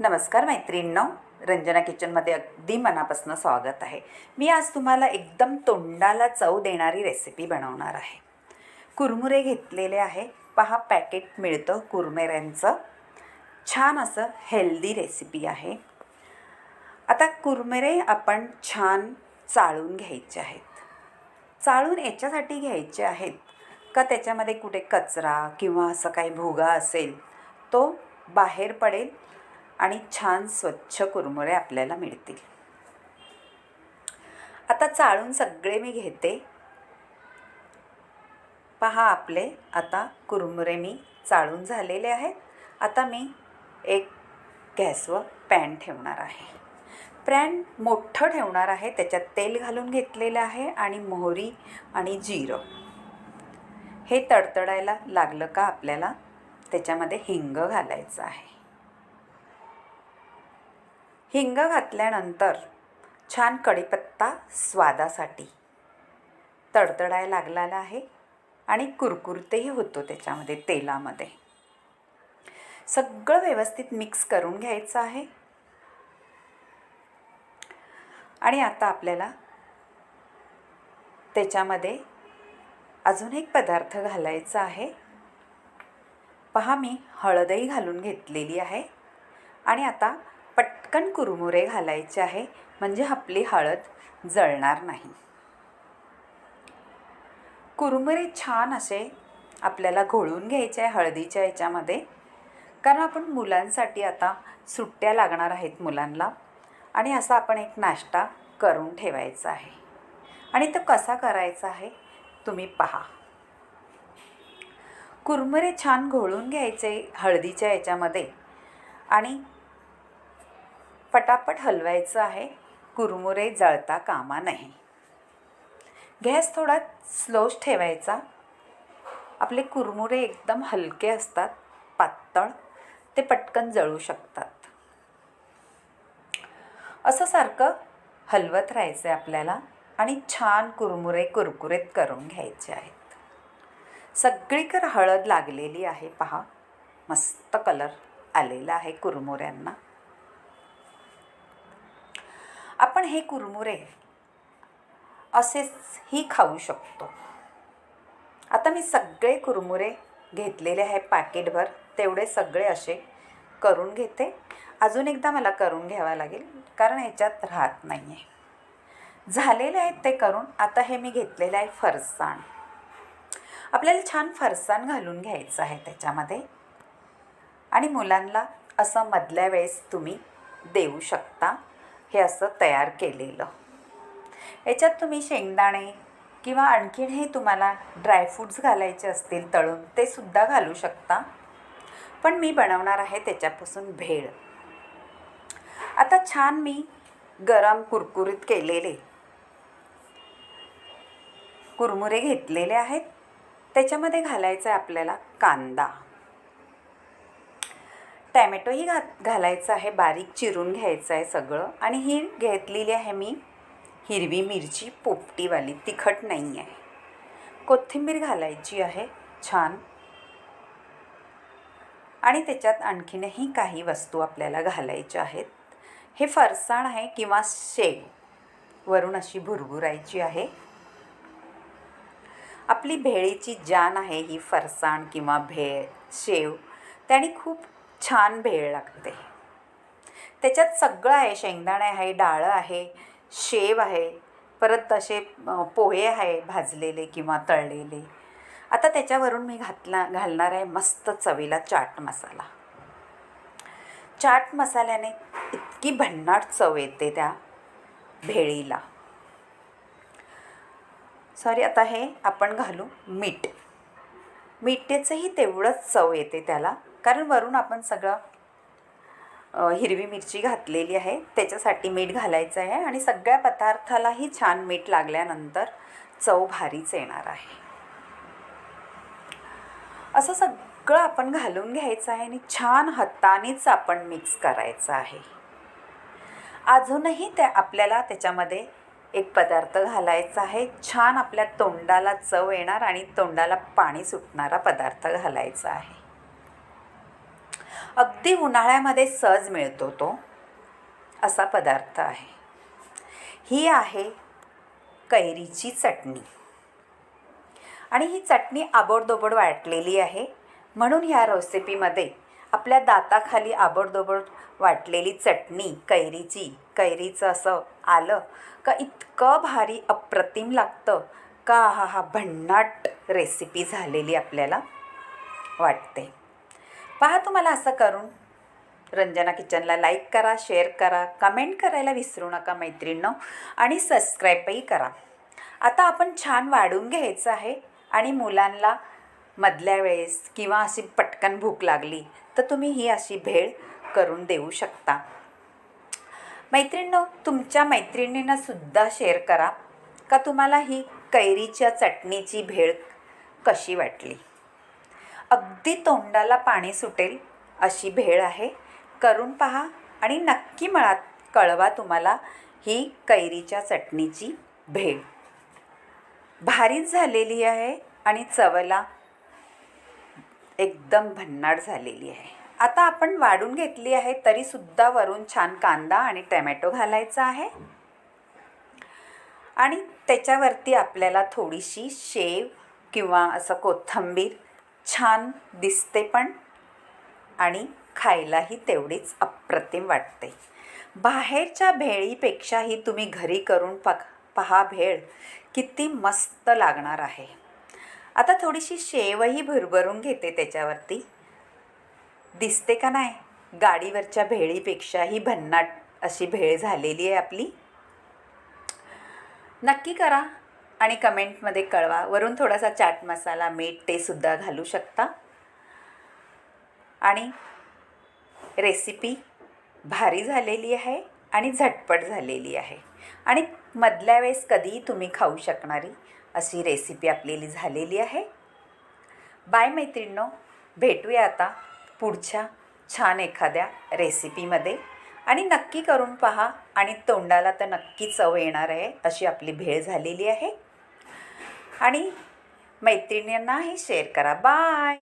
नमस्कार मैत्रिणींनो. रंजना किचनमध्ये अगदी मनापासून स्वागत आहे. मी आज तुम्हाला एकदम तोंडाला चव देणारी रेसिपी बनवणार आहे. कुरमुरे घेतलेले आहे. पहा पॅकेट मिळतं कुरमेऱ्यांचं. छान असं हेल्दी रेसिपी आहे. आता कुरमुरे आपण छान चाळून घ्यायचे आहेत. चाळून याच्यासाठी घ्यायचे आहेत का त्याच्यामध्ये कुठे कचरा किंवा असं काही भुगा असेल तो बाहेर पडेल आणि छान स्वच्छ कुरमुरे आपल्याला मिळतील. आता चाळून सगळे मी घेते. पहा आपले आता कुरमुरे मी चाळून झालेले आहेत. आता मी एक गॅसवर पॅन ठेवणार आहे. पॅन मोठं ठेवणार आहे त्याच्यात तेल घालून घेतलेलं आहे आणि मोहरी आणि जिरं. हे तडतडायला लागलं का आपल्याला? त्याच्यामध्ये हिंग घालायचं आहे. हिंग घातल्यानंतर छान कढीपत्ता स्वादासाठी. तडतडायला लागलेला आहे आणि कुरकुरतेही होतो त्याच्यामध्ये तेलामध्ये. सगळं व्यवस्थित मिक्स करून घ्यायचं आहे. आणि आता आपल्याला त्याच्यामध्ये अजून एक पदार्थ घालायचा आहे. पहा मी हळदही घालून घेतलेली आहे. आणि आता पटकन कुरमुरे घालायचे आहे म्हणजे आपली हळद जळणार नाही. कुरमुरे छान असे आपल्याला घोळून घ्यायचे आहे हळदीच्या याच्यामध्ये. कारण आपण मुलांसाठी आता सुट्ट्या लागणार आहेत मुलांना आणि असा आपण एक नाश्ता करून ठेवायचा आहे. आणि तो कसा करायचा आहे तुम्ही पहा. कुरमुरे छान घोळून घ्यायचे हळदीच्या याच्यामध्ये आणि पटापट हलवायचं आहे. कुरमुरे जळता कामा नाही. गॅस थोडा स्लोच ठेवायचा. आपले कुरमुरे एकदम हलके असतात पातळ ते पटकन जळू शकतात. असं सारखं हलवत राहायचं आहे आपल्याला आणि छान कुरमुरे कुरकुरीत करून घ्यायचे आहेत. सगळीकडे हळद लागलेली आहे पहा. मस्त कलर आलेला आहे कुरमुऱ्यांना. आपण हे कुरमुरे असेच ही खाऊ शकतो. आता मी सगळे कुरमुरे घेतलेले आहे पॅकेटभर. तेवढे सगळे असे करून घेते. अजून एकदा मला करून घ्यावा लागेल कारण ह्याच्यात राहत नाही आहे झालेले आहेत ते करून आता हे मी घेतलेलं आहे फरसाण. आपल्याला छान फरसाण घालून घ्यायचं आहे त्याच्यामध्ये. आणि मुलांना असं मधल्या वेळेस तुम्ही देऊ शकता. हे असं तयार केलेलं. याच्यात तुम्ही शेंगदाणे किंवा आणखीनही तुम्हाला ड्रायफ्रूट्स घालायचे असतील तळून ते सुद्धा घालू शकता. पण मी बनवणार आहे त्याच्यापासून भेळ. आता छान मी गरम कुरकुरीत केलेले. कुरमुरे घेतलेले आहेत. त्याच्यामध्ये घालायचं आहे आपल्याला कांदा. टॅमॅटोही घात घालायचं आहे बारीक चिरून घ्यायचं आहे सगळं. आणि ही घेतलेली आहे मी हिरवी मिरची पोपटीवाली तिखट नाही आहे. कोथिंबीर घालायची आहे छान. आणि त्याच्यात आणखीनही काही वस्तू आपल्याला घालायच्या आहेत. हे फरसाण आहे किंवा शेव वरून अशी भुरभुरायची आहे. आपली भेळीची जान आहे ही फरसाण किंवा भेळ शेव. त्याने खूप छान भेळ लागते. त्याच्यात सगळं आहे शेंगदाणे आहे डाळं आहे शेव आहे परत तसे पोहे आहे भाजलेले किंवा तळलेले. आता त्याच्यावरून मी घातला घालणार आहे मस्त चवीला चाट मसाला. चाट मसाल्याने इतकी भन्नाट चव येते त्या भेळीला. सॉरी आता हे आपण घालू मीठ. मीठेचंही तेवढंच चव येते त्याला. कारण वरून आपण सगळं हिरवी मिरची घातलेली आहे. त्याच्यासाठी मीठ घालायचं आहे आणि सगळ्या पदार्थालाही छान मीठ लागल्यानंतर चव भारीच येणार आहे. असं सगळं आपण घालून घ्यायचं आहे आणि छान हातानेच आपण मिक्स करायचं आहे. अजूनही त्या आपल्याला त्याच्यामध्ये एक पदार्थ घालायचा आहे. छान आपल्या तोंडाला चव येणार आणि तोंडाला पाणी सुटणारा पदार्थ घालायचा आहे. अगदी उन्हाळ्यामध्ये सहज मिळतो तो. असा पदार्थ आहे. ही आहे कैरीची चटणी. आणि ही चटणी आबोडदोबड वाटलेली आहे. म्हणून ह्या रेसिपीमध्ये आपल्या दाताखाली आबोडदोबड वाटलेली चटणी कैरीची कैरीचं असं आलं का इतकं भारी अप्रतिम लागतं का हा हा भन्नाट रेसिपी झालेली आपल्याला वाटते. पहा तुम्हाला असं करून. रंजना किचनला लाईक करा शेअर करा कमेंट करायला विसरू नका मैत्रिणींनो. आणि सबस्क्राईबही करा. आता आपण छान वाढून घ्यायचं आहे आणि मुलांना मधल्या वेळेस किंवा अशी पटकन भूक लागली तर तुम्ही ही अशी भेळ करून देऊ शकता. मैत्रिणींनो तुमच्या मैत्रिणींना सुद्धा शेअर करा का तुम्हाला ही कैरीच्या चटणीची भेळ कशी वाटली? अगदी तोंडाला पाणी सुटेल अशी भेळ आहे. करून पहा आणि नक्की मला कळवा तुम्हाला ही कैरीच्या चटणीची भेळ. भारीच झालेली आहे आणि चवला एकदम भन्नाट झालेली आहे. आता आपण वाढून घेतली आहे तरीसुद्धा वरून छान कांदा आणि टमॅटो घालायचा आहे. आणि त्याच्यावरती आपल्याला थोडीशी शेव किंवा असं कोथिंबीर छान दिसते पण आणि खायलाही तेवढीच अप्रतिम वाटते. बाहेरच्या भेळीपेक्षाही तुम्ही घरी करून पक पहा भेळ. किती मस्त लागणार आहे. आता थोडीशी शेवही भरभरून घेते त्याच्यावरती. दिसते का नाही? गाडीवरच्या भेळीपेक्षाही भन्नाट अशी भेळ झालेली आहे आपली. नक्की करा. आणि कमेंटमध्ये कळवा. वरून थोडासा चाट मसाला मीठ ते सुद्धा घालू शकता. आणि रेसिपी भारी झालेली आहे आणि झटपट झालेली आहे. आणि मधल्या वेळेस कधीही तुम्ही खाऊ शकणारी अशी रेसिपी आपलेली झालेली आहे. बाय मैत्रिणींनो भेटूया आता पुढच्या छान एखाद्या रेसिपीमध्ये. आणि नक्की करून पहा आणि तोंडाला तर नक्की चव येणार आहे अशी आपली भेळ झालेली आहे. आणि मैत्रिणींनाही शेअर करा. बाय